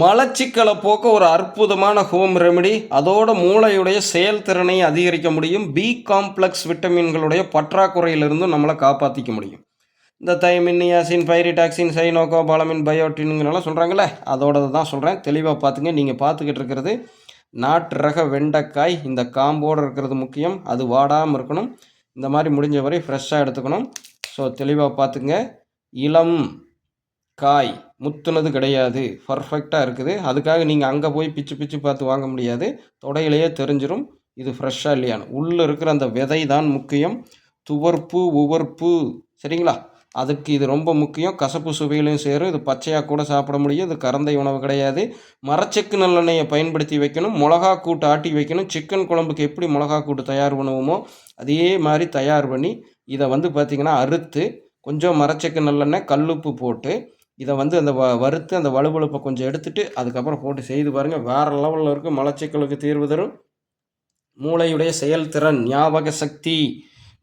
மலச்சிக்கலை போக்க ஒரு அற்புதமான ஹோம் ரெமெடி. அதோட மூளையுடைய செயல்திறனை அதிகரிக்க முடியும். பி காம்ப்ளெக்ஸ் விட்டமின்களுடைய பற்றாக்குறையிலிருந்தும் நம்மளை காப்பாற்றிக்க முடியும். இந்த thiamine niacin pyridoxine cyanocobalamin பயோட்டின்ங்கெல்லாம் சொல்கிறாங்களே அதோட தான் சொல்கிறேன் தெளிவாக பார்த்துங்க நீங்கள் பார்த்துக்கிட்டு இருக்கிறது நாட்டு ரக வெண்டைக்காய். இந்த காம்போடு இருக்கிறது முக்கியம். அது வாடாமல் இருக்கணும். இந்த மாதிரி முடிஞ்ச வரை ஃப்ரெஷ்ஷாக எடுத்துக்கணும். ஸோ தெளிவாக பார்த்துங்க இளம் காய். முத்துனது கிடையாது. பர்ஃபெக்டாக இருக்குது. அதுக்காக நீங்கள் அங்கே போய் பிச்சு பிச்சு பார்த்து வாங்க முடியாது. தொடையிலேயே தெரிஞ்சிடும் இது ஃப்ரெஷ்ஷாக இல்லையான்னு உள்ளே இருக்கிற அந்த விதை தான் முக்கியம். துவர்ப்பு உவர்ப்பு. சரிங்களா? அதுக்கு இது ரொம்ப முக்கியம். கசப்பு சுவையிலையும் சேரும். இது பச்சையாக கூட சாப்பிட முடியும். இது கறந்தை உணவு கிடையாது. மரச்செக்கு நல்லெண்ணெயை பயன்படுத்தி வைக்கணும். மிளகா கூட்டு ஆட்டி வைக்கணும். சிக்கன் குழம்புக்கு எப்படி மிளகா கூட்டு தயார் பண்ணுவோமோ அதே மாதிரி தயார் பண்ணி இதை வந்து பார்த்திங்கன்னா அறுத்து கொஞ்சம் மரச்செக்கு நல்லெண்ணெய் கல்லுப்பு போட்டு இதை வந்து அந்த வ வறுத்து அந்த வலுவழுப்பை கொஞ்சம் எடுத்துகிட்டு அதுக்கப்புறம் போட்டு செய்து பாருங்கள் வேறு லெவலில் இருக்கும் மலச்சிக்கலுக்கு தீர்வு தரும். மூளையுடைய செயல்திறன் ஞாபக சக்தி.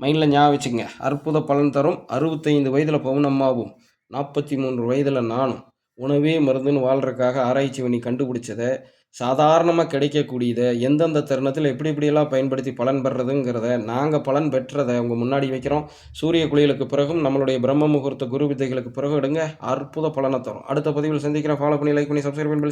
மைண்டில் ஞாபகம் வச்சுங்க அற்புத பலன் தரும். அறுபத்தைந்து வயதில் பவுனம்மாவும் நாற்பத்தி மூன்று வயதில் நானும். உணவே மருந்துன்னு வாழ்கிறதுக்காக ஆராய்ச்சி பண்ணி கண்டுபிடிச்சதை சாதாரணமாக கிடைக்கக்கூடியதை எந்தெந்த தருணத்தில் எப்படி எப்படியெல்லாம் பயன்படுத்தி பலன் பெறதுங்கிறத நாங்கள் பலன் பெற்றதை உங்கள் முன்னாடி வைக்கிறோம். சூரிய குளியலுக்கு பிறகும் நம்மளுடைய பிரம்ம முகூர்த்த குரு வித்தைகளுக்கு பிறகு எடுங்க. அற்புத பலனை தரும். அடுத்த பதிவில் சந்திக்கிறேன். ஃபாலோ பண்ணி லைக் பண்ணி சப்ஸ்கிரைப் பண்ணி